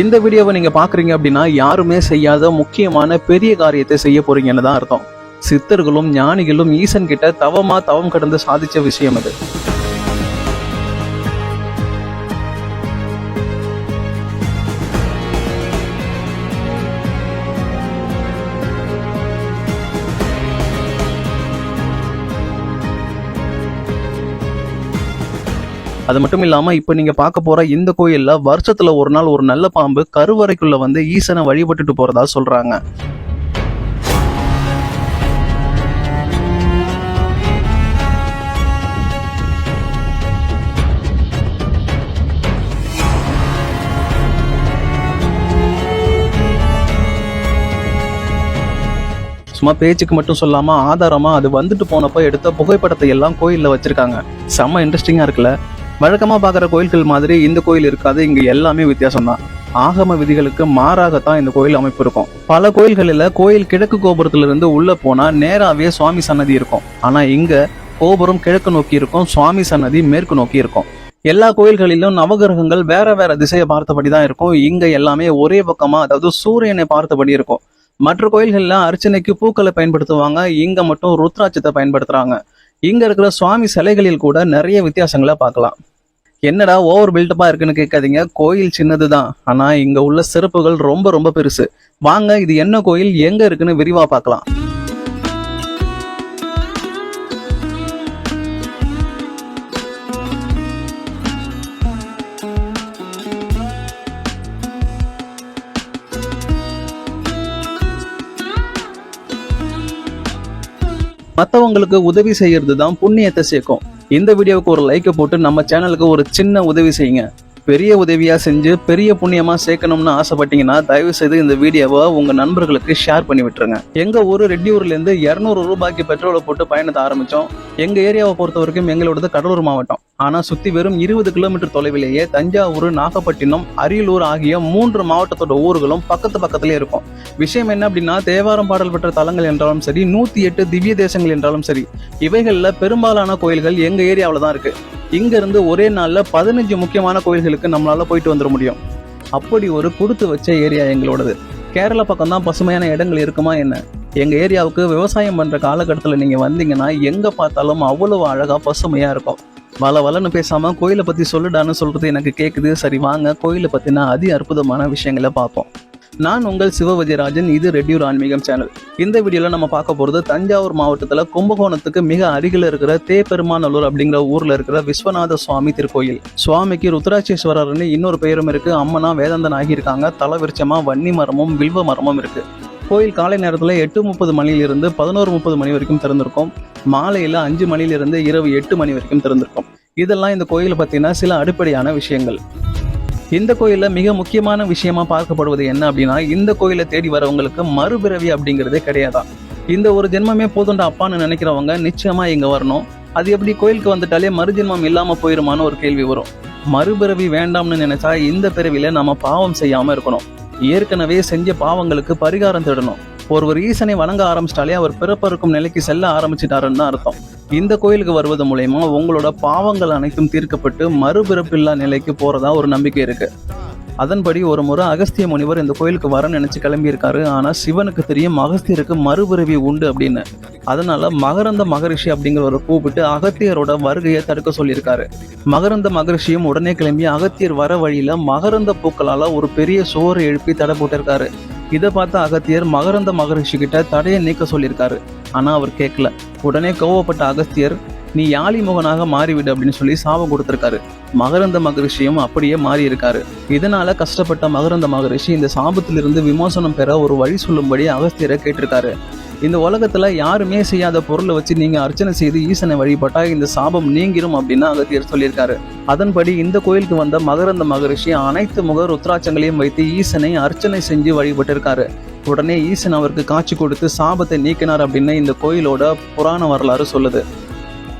இந்த வீடியோவை நீங்க பாக்குறீங்க அப்படின்னா யாருமே செய்யாத முக்கியமான பெரிய காரியத்தை செய்ய போறீங்கன்னு தான் அர்த்தம். சித்தர்களும் ஞானிகளும் ஈசன் கிட்ட தவமா தவம் கடந்து சாதிச்ச விஷயம் அது. அது மட்டும் இல்லாம இப்ப நீங்க பார்க்க போற இந்த கோயில்ல வருஷத்துல ஒரு நாள் ஒரு நல்ல பாம்பு கருவறைக்குள்ள வந்து ஈசனை வழிபட்டுட்டு போறதா சொல்றாங்க. சும்மா பேச்சுக்கு மட்டும் சொல்லாம ஆதாரமா அது வந்துட்டு போனப்ப எடுத்த புகைப்படத்தை எல்லாம் கோயில்ல வச்சிருக்காங்க. செம்ம இன்ட்ரெஸ்டிங்கா இருக்குல்ல. வழக்கமாக பார்க்குற கோயில்கள் மாதிரி இந்த கோயில் இருக்காது. இங்கே எல்லாமே வித்தியாசம் தான். ஆகம விதிகளுக்கு மாறாகத்தான் இந்த கோயில் அமைப்பு இருக்கும். பல கோயில்களில் கோயில் கிழக்கு கோபுரத்திலிருந்து உள்ளே போனால் நேராகவே சுவாமி சன்னதி இருக்கும். ஆனால் இங்கே கோபுரம் கிழக்கு நோக்கி இருக்கும் சுவாமி சன்னதி மேற்கு நோக்கி இருக்கும். எல்லா கோயில்களிலும் நவகிரகங்கள் வேற வேற திசையை பார்த்தபடி தான் இருக்கும். இங்க எல்லாமே ஒரே பக்கமா அதாவது சூரியனை பார்த்தபடி இருக்கும். மற்ற கோயில்கள்ல அர்ச்சனைக்கு பூக்களை பயன்படுத்துவாங்க. இங்க மட்டும் ருத்ராட்சத்தை பயன்படுத்துறாங்க. இங்க இருக்கிற சுவாமி சிலைகளில் கூட நிறைய வித்தியாசங்களை பார்க்கலாம். என்னடா ஓவர் பில்டப்பா இருக்குன்னு கேட்காதீங்க. கோயில் சின்னதுதான். ஆனா இங்க உள்ள சிறப்புகள் ரொம்ப ரொம்ப பெருசு. வாங்க இது என்ன கோயில்? எங்க இருக்குன்னு விரிவா பார்க்கலாம். மற்றவங்களுக்கு உதவி செய்யறது தான் புண்ணியத்தை சேர்க்கும். இந்த வீடியோவுக்கு ஒரு லைக்கை போட்டு நம்ம சேனலுக்கு ஒரு சின்ன உதவி செய்யுங்க. பெரிய உதவியாக செஞ்சு பெரிய புண்ணியமாக சேர்க்கணும்னு ஆசைப்பட்டீங்கன்னா தயவு செய்து இந்த வீடியோவை உங்கள் நண்பர்களுக்கு ஷேர் பண்ணி விட்டுருங்க. எங்கள் ஊர் ரெட்டியூர்லேருந்து இரநூறு ரூபாய்க்கு பெட்ரோலை போட்டு பயணத்தை ஆரம்பித்தோம் எங்கள் ஏரியாவை பொறுத்த வரைக்கும் எங்களோடது கடலூர் மாவட்டம். ஆனால் சுற்றி வெறும் இருபது கிலோமீட்டர் தொலைவிலேயே தஞ்சாவூர் நாகப்பட்டினம் அரியலூர் ஆகிய மூன்று மாவட்டத்தோட ஊர்களும் பக்கத்து பக்கத்திலே இருக்கும். விஷயம் என்ன அப்படின்னா தேவாரம் பாடல் பெற்ற தலங்கள் என்றாலும் சரி நூற்றி எட்டு திவ்ய தேசங்கள் என்றாலும் சரி இவைகளில் பெரும்பாலான கோயில்கள் எங்கள் ஏரியாவில் தான் இருக்குது இங்கேருந்து ஒரே நாளில் பதினஞ்சு முக்கியமான கோயில்களுக்கு நம்மளால் போயிட்டு வந்துட முடியும். அப்படி ஒரு கொடுத்து வச்ச ஏரியா எங்களோடது. கேரளா பக்கம் தான் பசுமையான இடங்கள் இருக்குமா என்ன? எங்கள் ஏரியாவுக்கு விவசாயம் பண்ணுற காலகட்டத்தில் நீங்கள் வந்தீங்கன்னா எங்கே பார்த்தாலும் அவ்வளோ அழகாக பசுமையாக இருக்கும். வள வளன்னு பேசாமல் கோயிலை பற்றி சொல்லுடான்னு சொல்றது எனக்கு கேட்குது சரி வாங்க. கோயிலை பற்றினா அதி அற்புதமான விஷயங்களை பார்ப்போம். நான் உங்கள் சிவவிஜயராஜன் இது ரெடியூர் ஆன்மீகம் சேனல். இந்த வீடியோவில் நம்ம பார்க்க போகிறது தஞ்சாவூர் மாவட்டத்தில் கும்பகோணத்துக்கு மிக அருகில் இருக்கிற தேப்பெருமாநல்லூர் அப்படிங்கிற ஊரில் இருக்கிற விஸ்வநாத சுவாமி திருக்கோயில். சுவாமிக்கு ருத்ராட்சேஸ்வரர்னு இன்னொரு பெயரும் இருக்குது அம்மனா வேதாந்தன் ஆகியிருக்காங்க. தலவிருச்சமா வன்னி மரமும் வில்வ மரமும் இருக்குது கோயில் காலை நேரத்தில் எட்டு முப்பது மணியிலிருந்து பதினோரு முப்பது மணி வரைக்கும் திறந்திருக்கும். மாலையில் அஞ்சு மணியிலிருந்து இரவு எட்டு மணி வரைக்கும் திறந்திருக்கும். இதெல்லாம் இந்த கோயிலை பற்றின சில அடிப்படையான விஷயங்கள். இந்த கோயிலில் மிக முக்கியமான விஷயமா பார்க்கப்படுவது என்ன அப்படின்னா இந்த கோயிலை தேடி வரவங்களுக்கு மறுபிறவி அப்படிங்கிறதே கிடையாதான் இந்த ஒரு ஜென்மமே போதுண்டா அப்பான்னு நினைக்கிறவங்க நிச்சயமா இங்க வரணும். அது எப்படி கோயிலுக்கு வந்துட்டாலே மறுஜென்மம் இல்லாம போயிருமான்னு ஒரு கேள்வி வரும். மறுபிறவி வேண்டாம்னு நினைச்சா இந்த பிறவில நம்ம பாவம் செய்யாம இருக்கணும். ஏற்கனவே செஞ்ச பாவங்களுக்கு பரிகாரம் தேடணும். ஒருவர் ஈசனை வணங்க ஆரம்பிச்சிட்டாலே அவர் பிறப்பறுக்கும் நிலைக்கு செல்ல ஆரம்பிச்சிட்டாருன்னு தான் அர்த்தம். இந்த கோயிலுக்கு வருவது மூலயமா உங்களோட பாவங்கள் அனைத்தும் தீர்க்கப்பட்டு மறுபிறப்பில்லா நிலைக்கு போறதா ஒரு நம்பிக்கை இருக்கு. அதன்படி ஒரு முறை அகஸ்திய முனிவர் இந்த கோயிலுக்கு வர நினைச்சு கிளம்பியிருக்காரு. ஆனால் சிவனுக்கு தெரியும் அகஸ்தியருக்கு மறுபிறவி உண்டு அப்படின்னு. அதனால மகரந்த மகரிஷி அப்படிங்கிறவரை கூப்பிட்டு அகத்தியரோட வருகையை தடுக்க சொல்லியிருக்காரு. மகரந்த மகரிஷியும் உடனே கிளம்பி அகத்தியர் வர வழியில மகரந்த பூக்களால ஒரு பெரிய சோறு எழுப்பி தடை போட்டிருக்காரு. இதை பார்த்த அகத்தியர் மகரந்த மகரிஷி கிட்ட தடையை நீக்க சொல்லியிருக்காரு. ஆனால் அவர் கேட்கல. உடனே கோவப்பட்ட அகஸ்தியர் நீ யாழி முகனாக மாறிவிடு அப்படின்னு சொல்லி சாபம் கொடுத்துருக்காரு. மகரந்த மகரிஷியும் அப்படியே மாறி இருக்காரு இதனால கஷ்டப்பட்ட மகரந்த மகரிஷி இந்த சாபத்திலிருந்து விமோசனம் பெற ஒரு வழி சொல்லும்படி அகஸ்தியரை கேட்டிருக்காரு. இந்த உலகத்துல யாருமே செய்யாத பொருளை வச்சு நீங்க அர்ச்சனை செய்து ஈசனை வழிபட்டா இந்த சாபம் நீங்கிரும் அப்படின்னு அகத்தியர் சொல்லியிருக்காரு. அதன்படி இந்த கோயிலுக்கு வந்த மகரந்த மகரிஷி அனைத்து முக ருத்ராட்சங்களையும் வைத்து ஈசனை அர்ச்சனை செஞ்சு வழிபட்டிருக்காரு. உடனே ஈசன் அவருக்கு காட்சி கொடுத்து சாபத்தை நீக்கினார் அப்படின்னு இந்த கோயிலோட புராண வரலாறு சொல்லுது.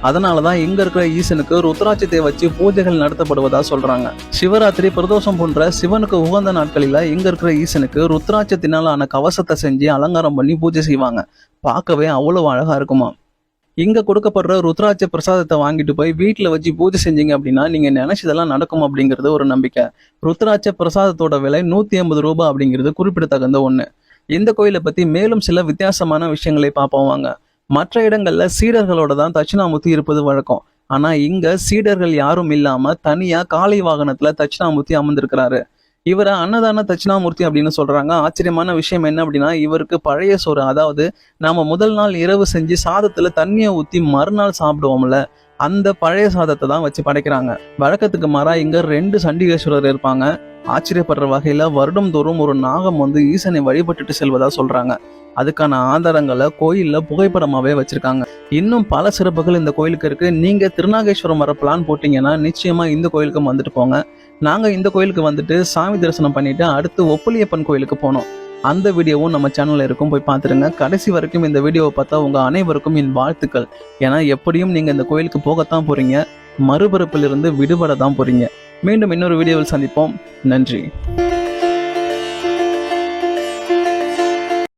அதனால தான் இங்க இருக்கிற ஈசனுக்கு ருத்ராட்சத்தை வச்சு பூஜைகள் நடத்தப்படுவதா சொல்றாங்க. சிவராத்திரி பிரதோஷம் போன்ற சிவனுக்கு உகந்த நாட்களில இங்க இருக்கிற ஈசனுக்கு ருத்ராட்சத்தினால் ஆன கவசத்தை செஞ்சு அலங்காரம் பண்ணி பூஜை செய்வாங்க. பார்க்கவே அவ்வளவு அழகா இருக்குமா? இங்க கொடுக்கப்படுற ருத்ராட்ச பிரசாதத்தை வாங்கிட்டு போய் வீட்டில் வச்சு பூஜை செஞ்சீங்க அப்படின்னா நீங்க நினைச்சதெல்லாம் நடக்கும் அப்படிங்கிறது ஒரு நம்பிக்கை. ருத்ராட்ச பிரசாதத்தோட விலை நூத்தி ஐம்பது ரூபாய் அப்படிங்கிறது குறிப்பிடத்தகுந்த ஒண்ணு. இந்த கோயிலை பத்தி மேலும் சில வித்தியாசமான விஷயங்களை பார்ப்போம் வாங்க. மற்ற இடங்கள்ல சீடர்களோட தான் தட்சிணாமூர்த்தி இருப்பது வழக்கம். ஆனா இங்க சீடர்கள் யாரும் இல்லாம தனியா காலை வாகனத்துல தட்சிணாமூர்த்தி அமர்ந்திருக்கிறாரு. இவரை அன்னதான தட்சிணாமூர்த்தி அப்படின்னு சொல்றாங்க. ஆச்சரியமான விஷயம் என்ன அப்படின்னா இவருக்கு பழைய சோறு அதாவது நாம முதல் நாள் இரவு செஞ்சு சாதத்துல தண்ணியை ஊத்தி மறுநாள் சாப்பிடுவோம்ல. அந்த பழைய சாதத்தை தான் வச்சு படைக்கிறாங்க. வழக்கத்துக்கு மாறா இங்க ரெண்டு சண்டிகேஸ்வரர் இருப்பாங்க. ஆச்சரியப்படுற வகையில வருடம் தோறும் ஒரு நாகம் வந்து ஈசனை வழிபட்டுட்டு செல்வதா சொல்றாங்க. அதுக்கான ஆதாரங்களை கோயில்ல புகைப்படமாவே வச்சிருக்காங்க. இன்னும் பல சிறப்புகள் இந்த கோயிலுக்கு இருக்கு. நீங்க திருநாகேஸ்வரம் வர பிளான் போட்டீங்கன்னா நிச்சயமா இந்த கோயிலுக்கு வந்துட்டு போங்க. நாங்க இந்த கோயிலுக்கு வந்துட்டு சாமி தரிசனம் பண்ணிட்டு அடுத்து ஒப்புளியப்பன் கோயிலுக்கு போனோம். அந்த வீடியோவும் நம்ம சேனலில் இருக்கும். போய் பார்த்துருங்க. கடைசி வரைக்கும் இந்த வீடியோவை பார்த்தா உங்கள் அனைவருக்கும் என் வாழ்த்துக்கள். ஏன்னா எப்படியும் நீங்கள் இந்த கோயிலுக்கு போகத்தான் போகிறீங்க மறுபிறப்பிலிருந்து விடுபட தான் போகிறீங்க மீண்டும் இன்னொரு வீடியோவில் சந்திப்போம். நன்றி.